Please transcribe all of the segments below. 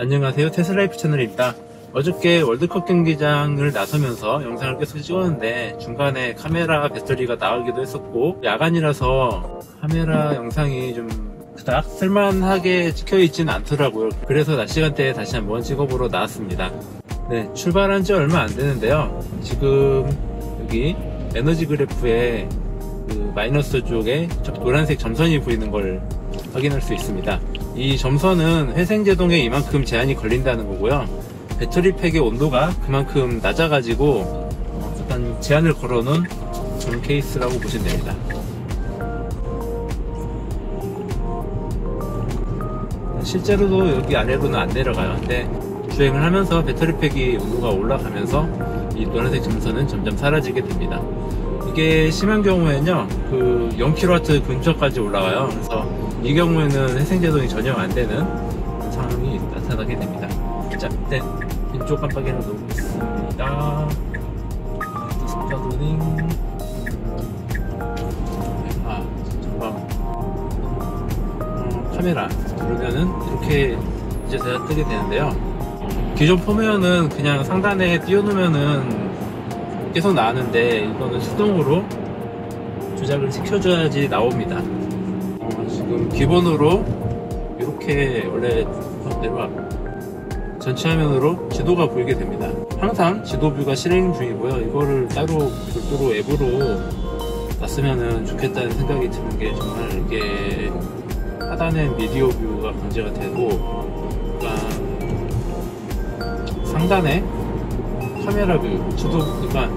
안녕하세요. 테슬라이프 채널입니다. 어저께 월드컵 경기장을 나서면서 영상을 계속 찍었는데 중간에 카메라 배터리가 나가기도 했었고 야간이라서 카메라 영상이 좀 그닥 쓸만하게 찍혀있지는 않더라고요. 그래서 낮 시간대에 다시 한번 찍어보러 나왔습니다. 네 출발한 지 얼마 안 되는데요. 지금 여기 에너지 그래프에 그 마이너스 쪽에 노란색 점선이 보이는 걸 확인할 수 있습니다. 이 점선은 회생제동에 이만큼 제한이 걸린다는 거고요. 배터리 팩의 온도가 그만큼 낮아가지고 약간 제한을 걸어놓은 그런 케이스라고 보시면 됩니다. 실제로도 여기 아래로는 안 내려가요. 근데 주행을 하면서 배터리 팩이 온도가 올라가면서 이 노란색 점선은 점점 사라지게 됩니다. 이게 심한 경우에는요, 그 0kW 근처까지 올라가요. 그래서 이 경우에는 회생제동이 전혀 안 되는 상황이 나타나게 됩니다. 자, 일단 왼쪽 깜빡이를 놓겠습니다. 스타도닝. 아, 잠깐. 어, 카메라. 그러면은 이렇게 이제 제가 뜨게 되는데요. 기존 폼웨어는 그냥 상단에 띄워놓으면은 계속 나왔는데 이거는 수동으로 조작을 시켜줘야지 나옵니다. 기본으로 이렇게 원래 내려와 전체 화면으로 지도가 보이게 됩니다. 항상 지도뷰가 실행 중이고요. 이거를 따로 별도로 앱으로 놨으면 좋겠다는 생각이 드는 게 정말 이게 하단에 미디어 뷰가 강제가 되고 그러니까 상단에 카메라 뷰, 지도 그러니까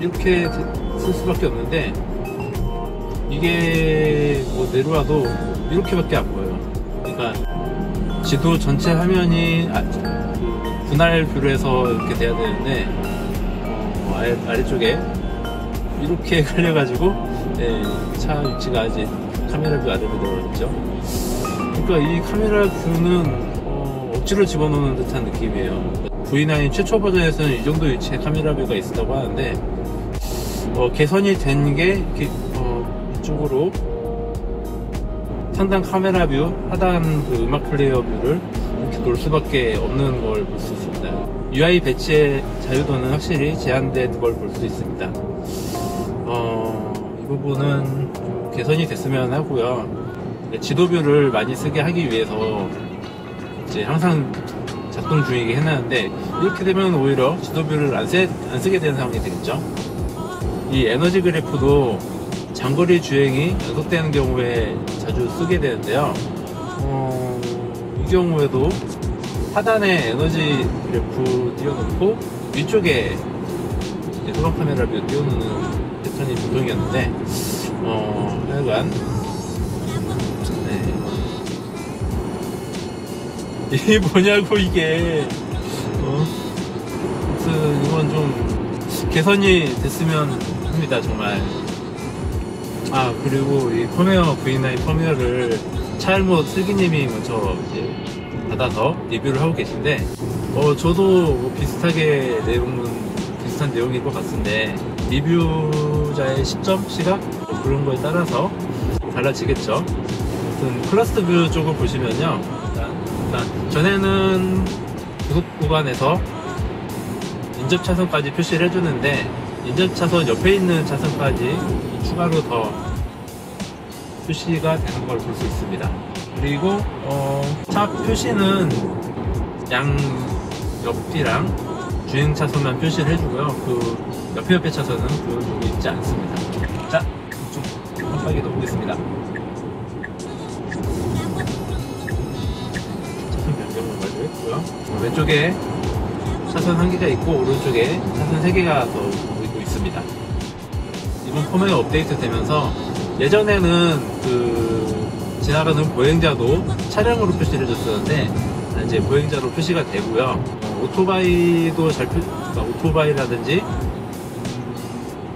이렇게 쓸 수밖에 없는데 이게 뭐 내려와도 이렇게밖에 안 보여요. 그러니까 지도 전체 화면이 아, 그 분할 뷰로 해서 이렇게 돼야 되는데 어, 아래, 아래쪽에 이렇게 걸려가지고 네, 차 위치가 아직 카메라 뷰 아래로 들어가죠. 그러니까 이 카메라 뷰는 어, 억지로 집어넣는 듯한 느낌이에요. V9 최초 버전에서는 이 정도 위치에 카메라 뷰가 있었다고 하는데 어, 개선이 된 게 쪽으로 상단 카메라 뷰, 하단 그 음악 플레이어 뷰를 이렇게 놓을 수밖에 없는 걸 볼 수 있습니다. UI 배치의 자유도는 확실히 제한된 걸 볼 수 있습니다. 어, 이 부분은 좀 개선이 됐으면 하고요. 지도뷰를 많이 쓰게 하기 위해서 이제 항상 작동 중이게 해놨는데 이렇게 되면 오히려 지도뷰를 안, 쓰, 안 쓰게 되는 상황이 되겠죠. 이 에너지 그래프도 장거리 주행이 연속되는 경우에 자주 쓰게 되는데요. 어, 이 경우에도 하단에 에너지 그래프 띄워놓고 위쪽에 소방 카메라 뷰 띄워놓는 패턴이 보통이었는데 어, 하여간 네. 이게 뭐냐고 이게 어? 이건 좀 개선이 됐으면 합니다 정말 아 그리고 이 펌웨어 V9 펌웨어를 차일모 슬기님이 먼저 이제 받아서 리뷰를 하고 계신데 어 저도 뭐 비슷하게 내용은 비슷한 내용일 것 같은데 리뷰자의 시점 시각 뭐 그런 거에 따라서 달라지겠죠. 아무튼 클러스터 뷰 쪽을 보시면요. 일단 전에는 고속 구간에서 인접 차선까지 표시를 해주는데 인접 차선 옆에 있는 차선까지 추가로 더 표시가 되는 걸 볼 수 있습니다. 그리고 어, 차 표시는 양 옆뒤랑 주행 차선만 표시를 해주고요. 그 옆에 옆에 차선은 그런 쪽이 있지 않습니다. 자, 이쪽 깜빡이 넣어보겠습니다. 차선 변경을 완료했고요. 왼쪽에 차선 한 개가 있고 오른쪽에 차선 세 개가 더 있습니다. 이번 펌웨어 업데이트 되면서 예전에는 그 지나가는 보행자도 차량으로 표시를 해줬었는데 이제 보행자로 표시가 되고요. 어, 오토바이도 잘 표, 그러니까 오토바이라든지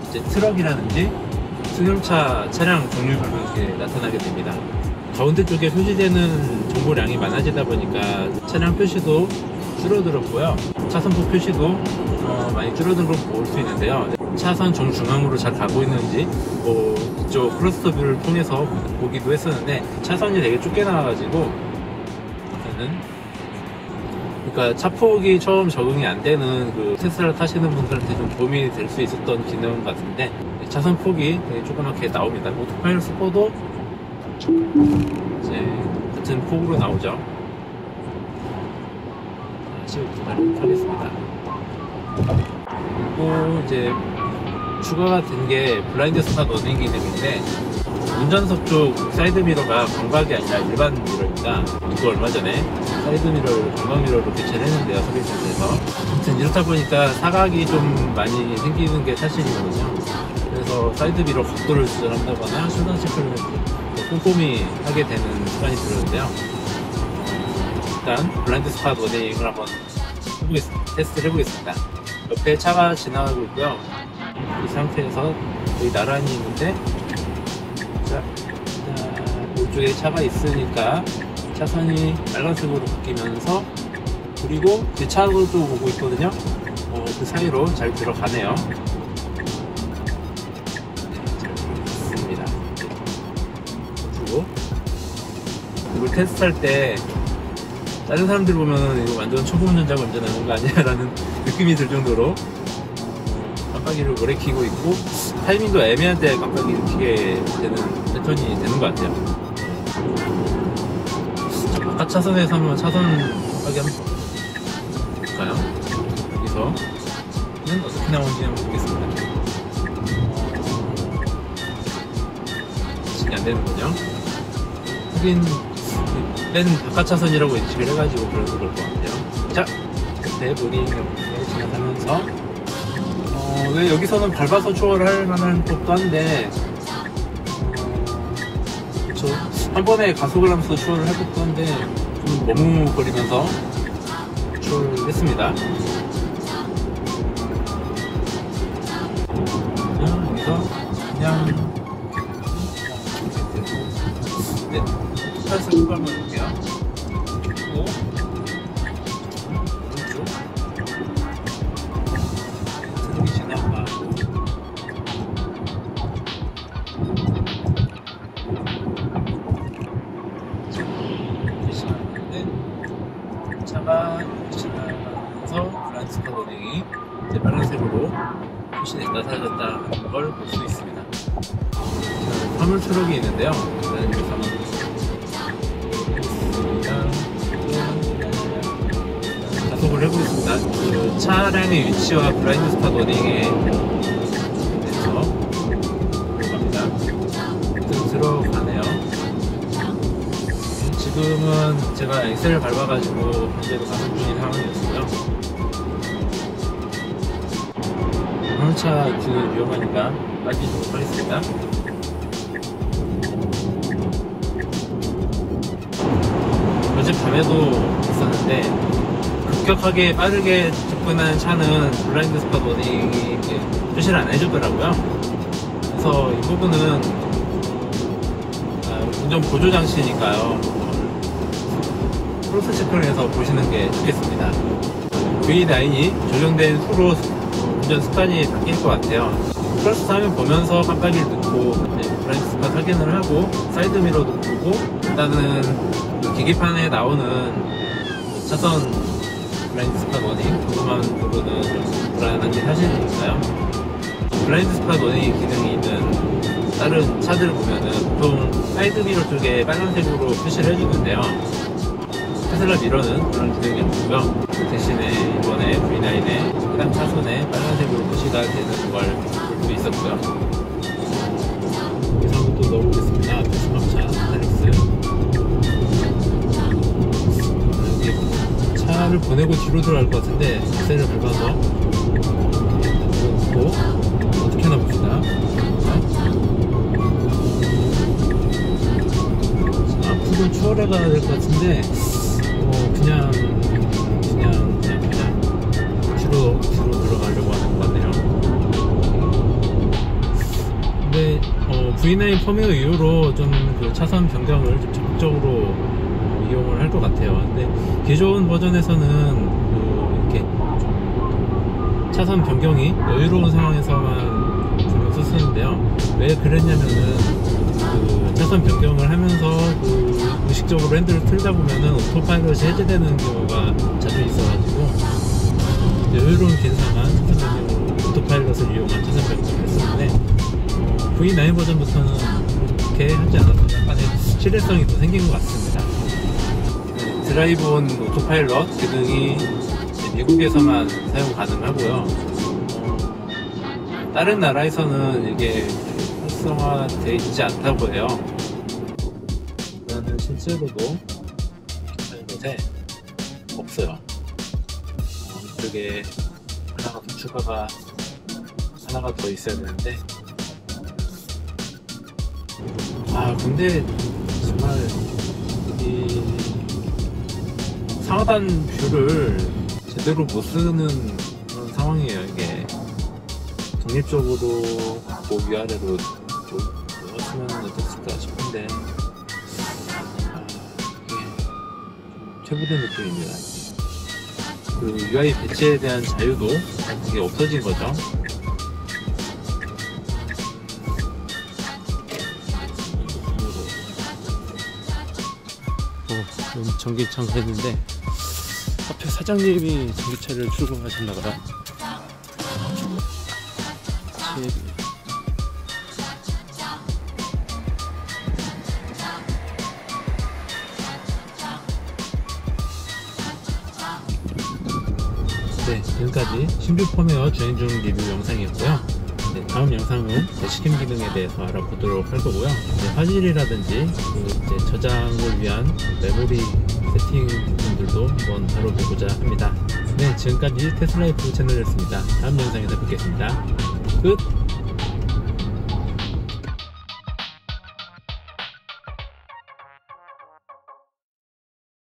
이제 트럭이라든지 승용차 차량 종류별로 이렇게 나타나게 됩니다. 가운데 쪽에 표시되는 정보량이 많아지다 보니까 차량 표시도 줄어들었고요. 차선부 표시도 어, 많이 줄어든 걸 볼 수 있는데요. 차선 정중앙으로 잘 가고 있는지 뭐 이쪽 클러스터 뷰를 통해서 보기도 했었는데 차선이 되게 좁게 나와가지고 저는 그러니까 차폭이 처음 적응이 안 되는 그 테슬라 타시는 분들한테 좀 도움이 될 수 있었던 기능 같은데 차선 폭이 되게 조그맣게 나옵니다. 오토파일럿 스포도 이제 같은 폭으로 나오죠. 다시 오토파일럿 하겠습니다. 그리고 이제 추가가 된 게 블라인드 스팟 러닝 기능인데 운전석 쪽 사이드 미러가 광각이 아니라 일반 미러입니다. 이거 얼마 전에 사이드 미러를 광각 미러로 교체를 했는데요, 서비스에서. 아무튼 이렇다 보니까 사각이 좀 많이 생기는 게 사실이거든요. 그래서 사이드 미러 각도를 조절한다거나 순간 체크를 꼼꼼히 하게 되는 습관이 들었는데요. 일단 블라인드 스팟 러닝을 한번 해보겠습니다. 테스트를 해보겠습니다. 옆에 차가 지나가고 있고요. 이 상태에서 여기 나란히 있는데 자, 자, 이쪽에 차가 있으니까 차선이 빨간색으로 바뀌면서 그리고 제 차도 또 오고 있거든요. 어, 그 사이로 잘 들어가네요. 잘 들어갔습니다. 그리고 이걸 테스트할 때 다른 사람들 보면 이거 완전 초보 운전자가 운전하는 거 아니야 라는 느낌이 들 정도로 깜빡이를 오래 켜고 있고 타이밍도 애매할 때 깜빡이를 켜게 되는 패턴이 되는 것 같아요. 자, 바깥 차선에서 한번 차선 깜빡이 한번 볼까요? 여기서는 어떻게 나오는지 한번 보겠습니다. 인식이 안 되는군요. 하긴 맨 바깥 차선이라고 인식을 해가지고 그래서 그럴 것 같아요. 자, 그때 무리 지나가면서 어, 왜 여기서는 밟아서 추월을 할 만한 것도 한데 어, 그쵸. 한 번에 가속을 하면서 추월을 할 것도 한데 좀 머뭇거리면서 추월을 했습니다. 그냥 여기서 그냥 네, 스타트 한번 볼게요. 차가 지나가면서 브란스카 버닝이 이제 빨간색으로 표시됐다 사라졌다 하는 걸 볼 수 있습니다. 자, 화물 트럭이 있는데요. 일단 여기서 한번 보겠습니다. 가속을 해보겠습니다. 그 차량의 위치와 블라인드 스팟 워딩에 지금은 제가 엑셀을 밟아가지고 현재도 가속 중인 상황이었고요. 화물차 뒤는 위험하니까 빠지도록 하겠습니다. 어젯밤에도 있었는데 급격하게 빠르게 접근하는 차는 블라인드 스팟 워닝이 표시를 안 해주더라고요. 그래서 이 부분은 아, 운전 보조 장치니까요. 크로스 체크를 해서 보시는 게 좋겠습니다. V9이 적용된 후로 운전 습관이 바뀔 것 같아요. 크로스 화면 보면서 깜빡이를 넣고 이제 블라인드 스팟 확인을 하고 사이드 미러도 보고 일단은 그 계기판에 나오는 차선 블라인드 스팟 워닝 보고는 좀 불안한 게 사실이니까요. 블라인드 스팟 워닝 기능이 있는 다른 차들 보면은 보통 사이드 미러 쪽에 빨간색으로 표시를 해주는데요. 테슬라 미러는 그런 기능이 없고요. 그 대신에 이번에 V9에 해당 차선에 빨간색으로 표시가 되는 걸 볼 수 있었고요. 여기서 또 넣어보겠습니다. 배수감차 타릭스. 여기 차를 보내고 뒤로 들어갈 것 같은데 엑셀을 밟아서 놓고 어떻게 하나 봅시다. 자, 앞으로 추월해 가야 될 것 같은데 어, 그냥 그냥 그냥 그냥 뒤로 뒤로 들어가려고 하는 것 같네요. 근데 어, V9 펌웨어 이후로 좀 그 차선 변경을 좀 적극적으로 어, 이용을 할 것 같아요. 근데 기존 버전에서는 그 이렇게 좀 차선 변경이 여유로운 상황에서만 신경 썼었는데요. 왜 그랬냐면은 그 차선 변경을 하면서 그 무의식적으로 핸들을 틀다 보면은 오토파일럿이 해제되는 경우가 자주 있어가지고 여유로운 기사만 차선변경으로 오토파일럿을 이용한 차선 변경을 했었는데 어, V9 버전부터는 그렇게 하지 않아서 약간의 실외성이 더 생긴 것 같습니다. 네, 드라이브온 오토파일럿 기능이 미국에서만 사용 가능하고요. 어, 다른 나라에서는 이게 활성화되어 있지 않다고 해요. 실제로도 파일럿에 없어요. 어, 이쪽에 하나가 더 추가가 하나가 더 있어야 되는데. 아 근데 정말 이 상하단 뷰를 제대로 못 쓰는 그런 상황이에요 이게. 독립적으로 그 위아래로 놓았으면 어땠을까 싶은데 퇴보된 느낌입니다 그 UI 배치에 대한 자유도 이게 없어진 거죠 어, 전기차가 했는데 앞에 사장님이 전기차를 출고하셨나 봐요. 네, 지금까지 신규 펌웨어 주행 중 리뷰 영상이었고요. 네, 다음 영상은 대시캠 기능에 대해서 알아보도록 할 거고요. 이제 화질이라든지 그 저장을 위한 메모리 세팅 부분들도 한번 다뤄보고자 합니다. 네, 지금까지 테슬라이프 채널이었습니다. 다음 영상에서 뵙겠습니다. 끝!